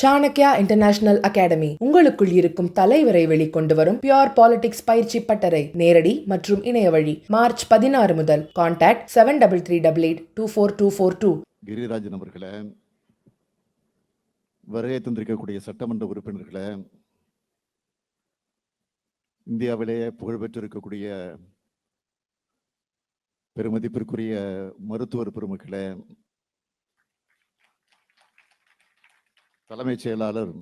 Chanakya international academy. உங்களுக்குள் இருக்கும் தலைவரை வெளிக்கொண்டு வரும் பியோர் பாலிடிக்ஸ் பயிற்சி பட்டறை. நேரடி மற்றும் இணைய வழி. மார்ச் பதினாறு முதல். Contact seven double three double eight two four two four two Girirajan அவர்களை வருகை தந்திருக்கக்கூடிய சட்டமன்ற உறுப்பினர்களை இந்தியாவிலேயே புகழ்பெற்றிருக்கக்கூடிய பெருமதிப்பிற்குரிய மருத்துவர் பெருமக்களை தலைமைச் செயலாளர்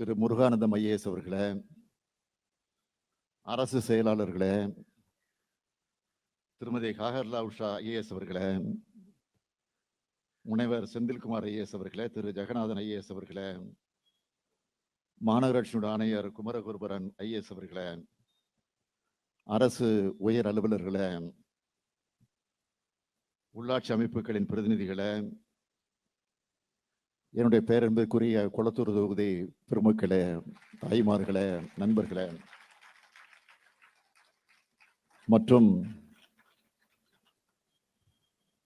திரு முருகானந்தம் ஐஏஎஸ் அவர்களே அரசு செயலாளர்களே திருமதி காகர்லா உஷா ஐஏஎஸ் அவர்களே முனைவர் செந்தில்குமார் ஐஏஎஸ் அவர்களே திரு ஜெகநாதன் ஐஏஎஸ் அவர்களே மாநகராட்சியோட ஆணையர் குமரகுருபரன் ஐஏஎஸ் அவர்களே அரசு உயர் அலுவலர்களே உள்ளாட்சி அமைப்புகளின் பிரதிநிதிகளை என்னுடைய பேரன்புக்குரிய குளத்தூர் தொகுதி பெருமக்களே தாய்மார்களே நண்பர்களே மற்றும்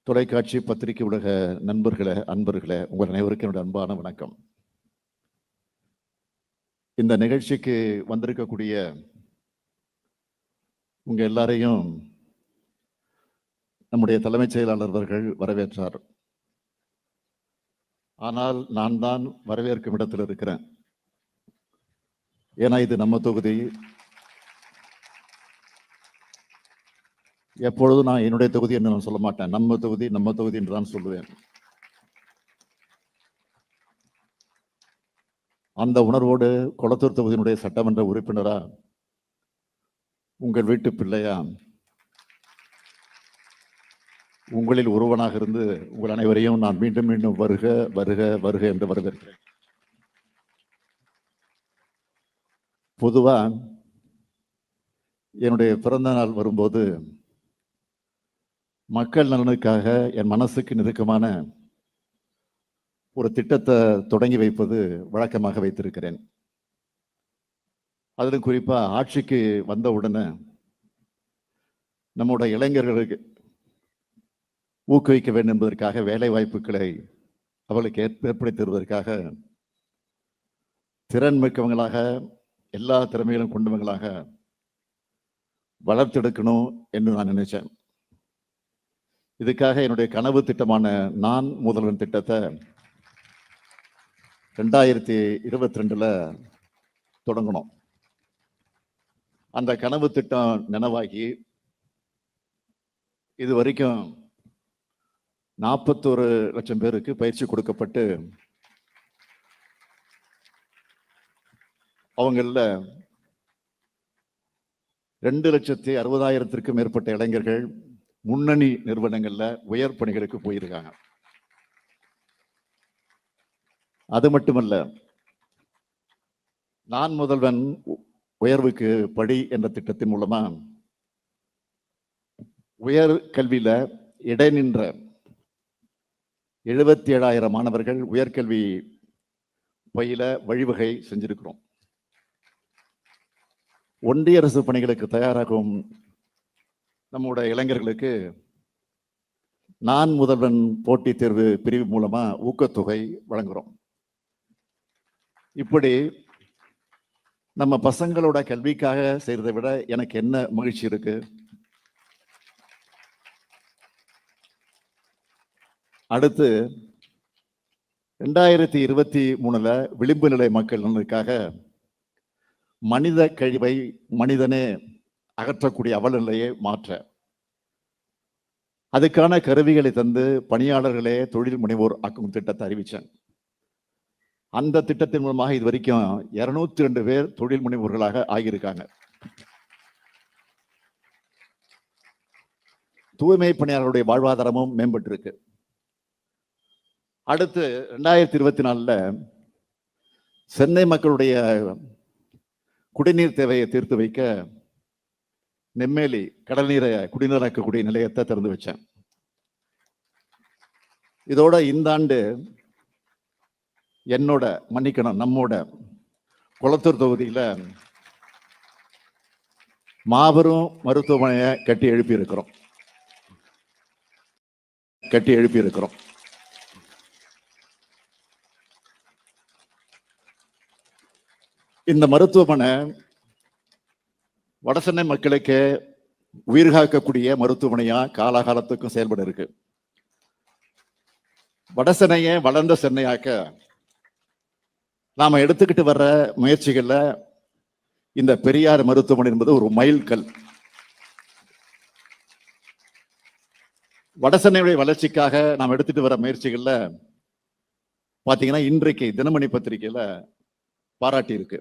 தொலைக்காட்சி பத்திரிகை உலக நண்பர்களே அன்பர்களே உங்கள் அனைவருக்கும் என்னுடைய அன்பான வணக்கம். இந்த நிகழ்ச்சிக்கு வந்திருக்கக்கூடிய உங்கள் எல்லாரையும் நம்முடைய தலைமைச் செயலாளர் அவர்கள் வரவேற்றார். ஆனால் நான் தான் வரவேற்கும் இடத்தில் இருக்கிறேன். ஏன்னா இது நம்ம தொகுதி. எப்பொழுதும் நான் என்னுடைய தொகுதி என்று நான் சொல்ல மாட்டேன். நம்ம தொகுதி நம்ம தொகுதி என்று தான் சொல்லுவேன். அந்த உணர்வோடு கொளத்தூர் தொகுதியினுடைய சட்டமன்ற உறுப்பினரா உங்கள் வீட்டு பிள்ளையா உங்களில் ஒருவனாக இருந்து உங்கள் அனைவரையும் நான் மீண்டும் மீண்டும் வருக வருக வருக என்று வரவேற்கிறேன். பொதுவா என்னுடைய பிறந்த நாள் வரும்போது மக்கள் நலனுக்காக என் மனசுக்கு நெருக்கமான ஒரு திட்டத்தை தொடங்கி வைப்பது வழக்கமாக வைத்திருக்கிறேன். அதிலும் குறிப்பாக ஆட்சிக்கு வந்த உடனே நம்முடைய இளைஞர்களுக்கு ஊக்குவிக்க வேண்டும் என்பதற்காக வேலை வாய்ப்புகளை அவர்களுக்கு ஏற்ப- ஏற்படுத்தி தருவதற்காக திறன் மிக்கவங்களாக எல்லா திறமைகளும் கொண்டவங்களாக வளர்த்தெடுக்கணும் என்று நான் நினைச்சேன். இதுக்காக என்னுடைய கனவு திட்டமான நான் முதல்வன் திட்டத்தை ரெண்டாயிரத்தி இருபத்தி ரெண்டில் தொடங்கணும். அந்த கனவு திட்டம் நினைவாகி இது வரைக்கும் நாற்பத்தோரு லட்சம் பேருக்கு பயிற்சி கொடுக்கப்பட்டு அவங்களில் ரெண்டு லட்சத்தி அறுபதாயிரத்திற்கும் மேற்பட்ட இளைஞர்கள் முன்னணி நிறுவனங்களில் உயர் பணிகளுக்கு போயிருக்காங்க. அது மட்டுமல்ல நான் முதல்வன் உ- உயர்வுக்கு படி என்ற திட்டத்தின் மூலமா உயர் கல்வியில இடைநின்ற எழுபத்தி ஏழாயிரம் மாணவர்கள் உயர்கல்வி பயில வழிவகை செஞ்சிருக்கிறோம். ஒன்றிய அரசு பணிகளுக்கு தயாராகும் நம்முடைய இளைஞர்களுக்கு நான் முதல்வன் போட்டித் தேர்வு பிரிவு மூலமா ஊக்கத்தொகை வழங்குகிறோம் இப்படி நம்ம பசங்களோட கல்விக்காக செய்கிறத விட எனக்கு என்ன மகிழ்ச்சி இருக்குது அடுத்து ரெண்டாயிரத்தி இருபத்தி மூணுல விளிம்பு நிலை மக்கள் நலனுக்காக மனித கழிவை மனிதனே அகற்றக்கூடிய அவலநிலையை மாற்ற. அதுக்கான கருவிகளை தந்து பணியாளர்களே தொழில் முனைவோர் ஆக்கும் திட்டத்தை அறிவித்தேன் அந்த திட்டத்தின் மூலமாக இது வரைக்கும் இருநூத்தி ரெண்டு பேர் தொழில் முனைவோர்களாக ஆகியிருக்காங்க. தூய்மை பணியாளர்களுடைய வாழ்வாதாரமும் மேம்பட்டிருக்கு. அடுத்து ரெண்டாயிரத்தி இருபத்தி நாலில் சென்னை மக்களுடைய குடிநீர் தேவையை தீர்த்து வைக்க நெம்மேலி கடல் நீரை குடிநீராக்கக்கூடிய நிலையத்தை திறந்து வச்சேன் இதோட இந்த ஆண்டு என்னோட மன்னிக்கணும் நம்மோட குளத்தூர் தொகுதியில் மாபெரும் மருத்துவமனையை கட்டி எழுப்பியிருக்கிறோம். கட்டி எழுப்பியிருக்கிறோம். இந்த மருத்துவமனை வடசென்னை மக்களுக்கு உயிர் காக்கக்கூடிய மருத்துவமனையா காலாகாலத்துக்கும் செயல்பட இருக்கு வடசென்னையை வளர்ந்த சென்னையாக்க நாம எடுத்துக்கிட்டு வர்ற முயற்சிகள்ல இந்த பெரியார் மருத்துவமனை என்பது ஒரு மைல்கல் வடசென்னையுடைய வளர்ச்சிக்காக நாம் எடுத்துட்டு வர முயற்சிகள்ல பாத்தீங்கன்னா இன்றைக்கு தினமணி பத்திரிகையில பாராட்டி இருக்கு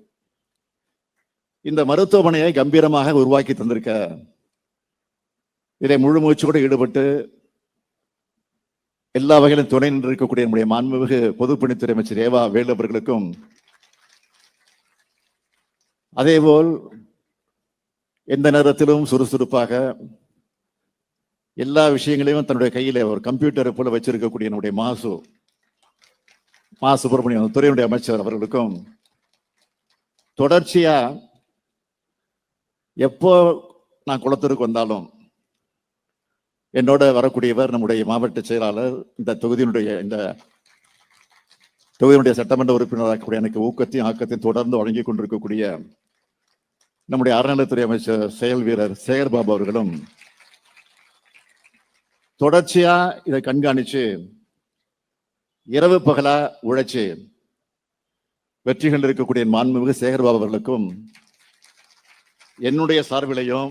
இந்த மருத்துவமனையை கம்பீரமாக உருவாக்கி தந்திருக்க இதை முழு முயற்சியோடு ஈடுபட்டு எல்லா வகையிலும் துணை நின்று இருக்கக்கூடிய நம்முடைய மாண்புமிகு பொதுப்பணித்துறை அமைச்சர் ஏவா வேலு அவர்களுக்கும் அதேபோல் எந்த நேரத்திலும் சுறுசுறுப்பாக எல்லா விஷயங்களையும் தன்னுடைய கையில ஒரு கம்ப்யூட்டரை போல வச்சிருக்கக்கூடிய நம்முடைய மாசு மா சுப்பிரமணியம் துறையினுடைய அமைச்சர் அவர்களுக்கும் தொடர்ச்சியா எப்போ நான் குளத்தூருக்கு வந்தாலும் என்னோட வரக்கூடியவர் நம்முடைய மாவட்ட செயலாளர் இந்த தொகுதியினுடைய இந்த தொகுதியினுடைய சட்டமன்ற உறுப்பினராக எனக்கு ஊக்கத்தையும் ஆக்கத்தையும் தொடர்ந்து வழங்கி கொண்டிருக்கக்கூடிய நம்முடைய அறநிலைத்துறை அமைச்சர் செயல் வீரர் சேகர் பாபு அவர்களும் தொடர்ச்சியா இதை கண்காணிச்சு இரவு பகலா உழைச்சு வெற்றி கண்டிருக்கக்கூடிய மாண்புமிகு சேகர் பாபு அவர்களுக்கும் என்னுடைய சார்பிலையும்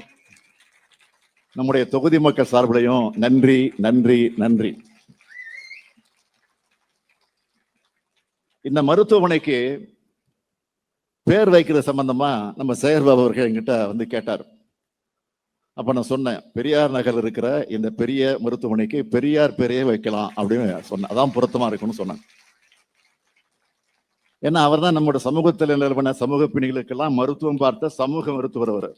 நம்முடைய தொகுதி மக்கள் சார்பிலையும் நன்றி நன்றி நன்றி. இந்த மருத்துவமனைக்கு பேர் வைக்கிறது சம்பந்தமா நம்ம சேகர் அவர்கள் என்கிட்ட வந்து கேட்டார். அப்ப நான் சொன்னேன் பெரியார் நகர் இருக்கிற இந்த பெரிய மருத்துவமனைக்கு பெரியார் பேரையே வைக்கலாம் அப்படின்னு சொன்னேன். அதான் பொருத்தமா இருக்கும்னு சொன்னேன். ஏன்னா அவர் தான் நம்மளோட சமூகத்தில் நிலவன சமூக பிணிகளுக்கெல்லாம் மருத்துவம் பார்த்த சமூக மருத்துவர் அவர்.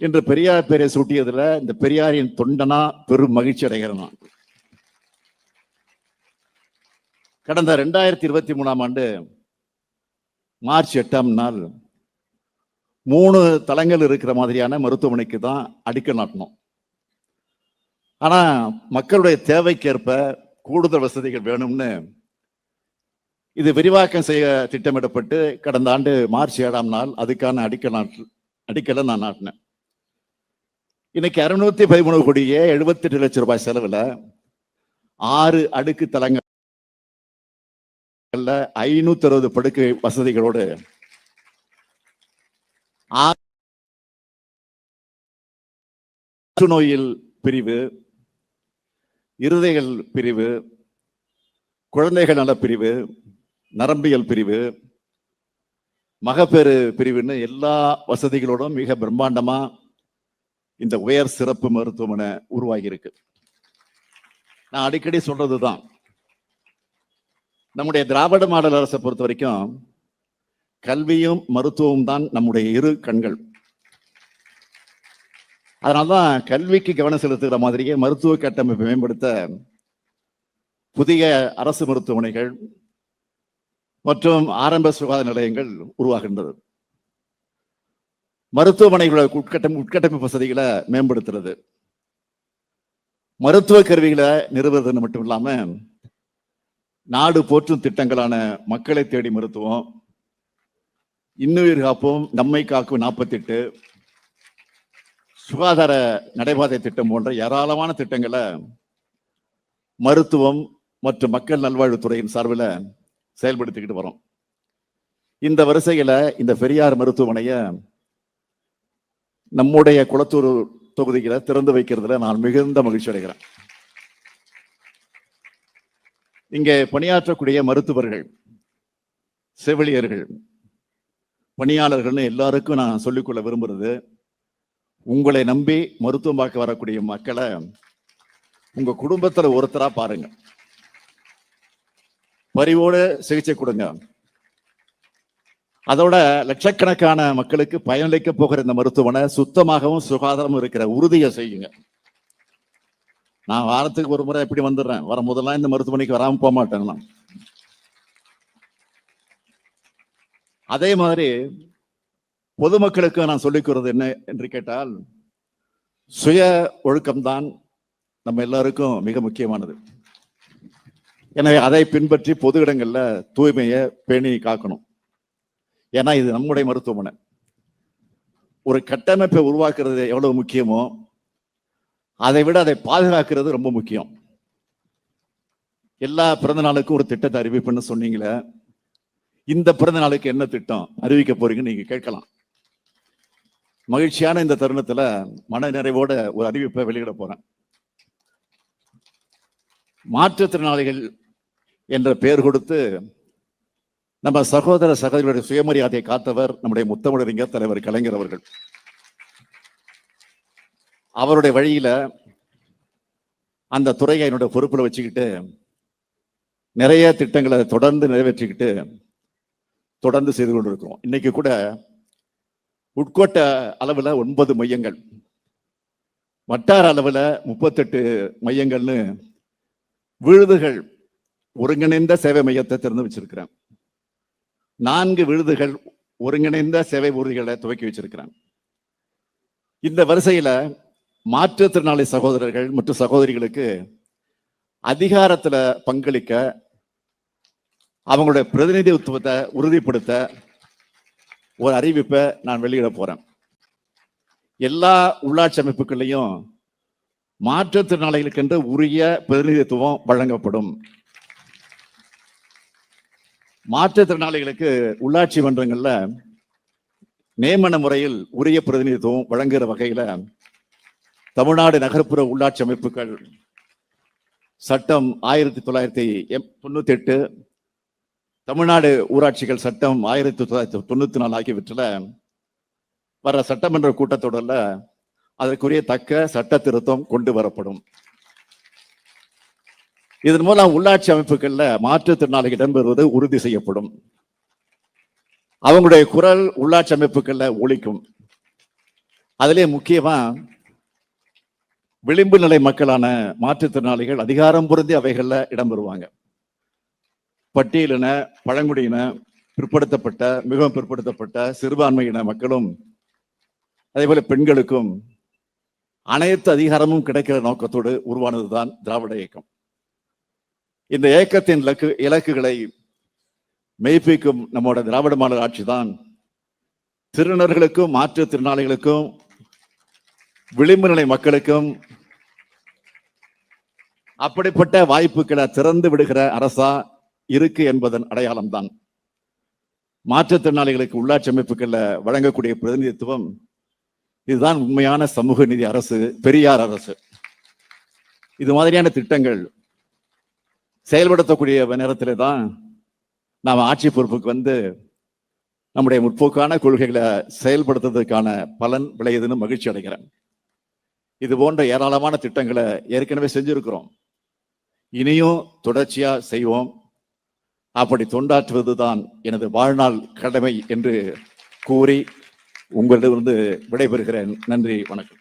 என்று பெரியார் பேரை சூட்டியதுல இந்த பெரியாரின் தொண்டனா பெரும் மகிழ்ச்சி அடைகிறனா. கடந்த ரெண்டாயிரத்தி இருபத்தி மூணாம் ஆண்டு மார்ச் எட்டாம் நாள் மூணு தளங்கள் இருக்கிற மாதிரியான மருத்துவமனைக்கு தான் அடிக்கல் நாட்டணும் ஆனால் மக்களுடைய தேவைக்கேற்ப கூடுதல் வசதிகள் வேணும்னு இது விரிவாக்கம் செய்ய திட்டமிடப்பட்டு கடந்த ஆண்டு மார்ச் ஏழாம் நாள் அதுக்கான அடிக்கல் நாட்டு அடிக்கலை நான் நாட்டினேன். இன்னைக்கு அறுநூத்தி பதிமூணு கோடியே எழுபத்தி எட்டு லட்சம் ரூபாய் செலவில் ஆறு அடுக்கு தளங்கள்ல ஐநூத்தி அறுபது படுக்கை வசதிகளோடு நோயில் பிரிவு இருதயங்கள் பிரிவு குழந்தைகள் நல பிரிவு நரம்பியல் பிரிவு மகப்பேறு பிரிவுன்னு எல்லா வசதிகளோடும் மிக பிரம்மாண்டமா இந்த உயர் சிறப்பு மருத்துவமனை உருவாகி இருக்கு நான் அடிக்கடி சொல்றதுதான். நம்முடைய திராவிட மாடல் அரசை பொறுத்த வரைக்கும் கல்வியும் மருத்துவமும் தான் நம்முடைய இரு கண்கள். அதனால்தான் கல்விக்கு கவனம் செலுத்துகிற மாதிரியே மருத்துவ கட்டமைப்பை மேம்படுத்த புதிய அரசு மருத்துவமனைகள் மற்றும் ஆரம்ப சுகாதார நிலையங்கள் உருவாகின்றது. மருத்துவமனைகளோட உட்கட்டம் உட்கட்டமைப்பு வசதிகளை மேம்படுத்துறது. மருத்துவ கருவிகளை நிறுவுறது மட்டும் இல்லாம நாடு போற்றும் திட்டங்களான மக்களை தேடி மருத்துவம் இன்னுயிர் காப்போம் நம்மை காக்கும் நாற்பத்தெட்டு சுகாதார நடைபாதை திட்டம் போன்ற ஏராளமான திட்டங்களை மருத்துவம் மற்றும் மக்கள் நல்வாழ்வுத்துறையின் சார்பில் செயல்படுத்திக்கிட்டு வரோம். இந்த வரிசையில இந்த பெரியார் மருத்துவமனையை நம்முடைய குளத்தூர் தொகுதிகளை திறந்து வைக்கிறதுல நான் மிகுந்த மகிழ்ச்சி அடைகிறேன். இங்கே பணியாற்றக்கூடிய மருத்துவர்கள் செவிலியர்கள் பணியாளர்கள்னு எல்லாருக்கும் நான் சொல்லிக்கொள்ள விரும்புறது உங்களை நம்பி மருத்துவம் பார்க்க வரக்கூடிய மக்களை உங்க குடும்பத்துல ஒருத்தரா பாருங்க. பரிவோடு சிகிச்சை கொடுங்க. அதோட லட்சக்கணக்கான மக்களுக்கு பயனளிக்க போகிற இந்த மருத்துவமனை சுத்தமாகவும் சுகாதாரமும் இருக்கிற உறுதியை செய்யுங்க. நான் வாரத்துக்கு ஒரு முறை எப்படி வந்துடுறேன்? வர போதெல்லாம் இந்த மருத்துவமனைக்கு வராம போக மாட்டேங்களாம் நான். அதே மாதிரி பொதுமக்களுக்கு நான் சொல்லிக்கிறது என்ன என்று கேட்டால் சுய ஒழுக்கம்தான் நம்ம எல்லாருக்கும் மிக முக்கியமானது. எனவே அதை பின்பற்றி பொது இடங்களில் தூய்மையை பேணி காக்கணும். ஏன்னா இது நம்முடைய மருத்துவமனை. ஒரு கட்டமைப்பை உருவாக்குறது எவ்வளவு முக்கியமோ அதை விட அதை பாதுகாக்கிறது ரொம்ப முக்கியம். எல்லா பிறந்த நாளுக்கும் ஒரு திட்டத்தை அறிவிப்புன்னு சொன்னீங்களே இந்த பிறந்த நாளுக்கு என்ன திட்டம் அறிவிக்க போறீங்கன்னு நீங்க கேட்கலாம். மகிழ்ச்சியான இந்த தருணத்துல மன நிறைவோட ஒரு அறிவிப்பை வெளியிட போறேன். மாற்றுத்திறனாளிகள் என்ற பெயர் கொடுத்து நம்ம சகோதர சகோதரிகளுடைய சுயமரியாதையை காத்தவர் நம்முடைய முத்தமிழறிஞர் தலைவர் கலைஞர் அவர்கள். அவருடைய வழியில அந்த துறையை என்னோட பொறுப்பில் வச்சுக்கிட்டு நிறைய திட்டங்களை தொடர்ந்து நிறைவேற்றிக்கிட்டு தொடர்ந்து செய்து கொண்டிருக்கிறோம். இன்னைக்கு கூட உட்கோட்ட அளவில் ஒன்பது மையங்கள். வட்டார அளவில் முப்பத்தெட்டு மையங்கள்னு விழுதுகள் ஒருங்கிணைந்த சேவை மையத்தை திறந்து வச்சிருக்கிறேன். நான்கு விருதுகள் ஒருங்கிணைந்த சேவை உறுதிகளை துவக்கி வச்சிருக்கிறேன். இந்த வரிசையில மாற்றுத்திறனாளி சகோதரர்கள் மற்றும் சகோதரிகளுக்கு அதிகாரத்துல பங்களிக்க அவங்களுடைய பிரதிநிதித்துவத்தை உறுதிப்படுத்த ஒரு அறிவிப்பை நான் வெளியிட போறேன். எல்லா உள்ளாட்சி அமைப்புகள்லையும் மாற்றுத்திறனாளிகளுக்கென்று உரிய பிரதிநிதித்துவம் வழங்கப்படும். மாற்றுத்திறனாளிகளுக்கு உள்ளாட்சி மன்றங்கள்ல நியமன முறையில் உரிய பிரதிநிதித்துவம் வழங்குகிற வகையில தமிழ்நாடு நகர்ப்புற உள்ளாட்சி அமைப்புகள் சட்டம் ஆயிரத்தி தொள்ளாயிரத்தி எம் தொண்ணூத்தி எட்டு தமிழ்நாடு ஊராட்சிகள் சட்டம் ஆயிரத்தி தொள்ளாயிரத்தி தொண்ணூத்தி நாலு ஆகியவற்றில் வர சட்டமன்ற கூட்டத்தொடரில் அதற்குரிய தக்க சட்ட திருத்தம் கொண்டு வரப்படும். இதன் மூலம் உள்ளாட்சி அமைப்புகளில் மாற்றுத்திறனாளிகள் இடம்பெறுவது உறுதி செய்யப்படும். அவங்களுடைய குரல் உள்ளாட்சி அமைப்புகளில் ஒழிக்கும் அதிலே முக்கியமாக விளிம்பு நிலை மக்களான மாற்றுத்திறனாளிகள் அதிகாரம் பொருந்தி அவைகளில் இடம்பெறுவாங்க. பட்டியலின பழங்குடியின பிற்படுத்தப்பட்ட மிகவும் பிற்படுத்தப்பட்ட சிறுபான்மையின மக்களும் அதே போல பெண்களுக்கும் அனைத்து அதிகாரமும் கிடைக்கிற நோக்கத்தோடு உருவானதுதான் திராவிட இயக்கம். இந்த இயக்கத்தின் இலக்கு இலக்குகளை மெய்ப்பிக்கும் நம்மோட திராவிட மாடல் ஆட்சி தான் திருநர்களுக்கும் மாற்றுத்திறனாளிகளுக்கும் விளிம்பு நிலை மக்களுக்கும் அப்படிப்பட்ட வாய்ப்புகளை திறந்து விடுகிற அரசா இருக்கு என்பதன் அடையாளம் தான் மாற்றுத்திறனாளிகளுக்கு உள்ளாட்சி அமைப்புகளில் வழங்கக்கூடிய பிரதிநிதித்துவம் இதுதான் உண்மையான சமூக நீதி அரசு பெரியார் அரசு. இது மாதிரியான திட்டங்கள் செயல்படுத்தக்கூடிய நேரத்தில் தான் நாம் ஆட்சி பொறுப்புக்கு வந்து நம்முடைய முற்போக்கான கொள்கைகளை செயல்படுத்துறதுக்கான பலன் விளையுதுன்னு மகிழ்ச்சி அடைகிறேன். இது போன்ற ஏராளமான திட்டங்களை ஏற்கனவே செஞ்சிருக்கிறோம். இனியும் தொடர்ச்சியாக செய்வோம். அப்படி தொண்டாற்றுவது தான் எனது வாழ்நாள் கடமை என்று கூறி உங்களிடமிருந்து விடைபெறுகிறேன். நன்றி வணக்கம்.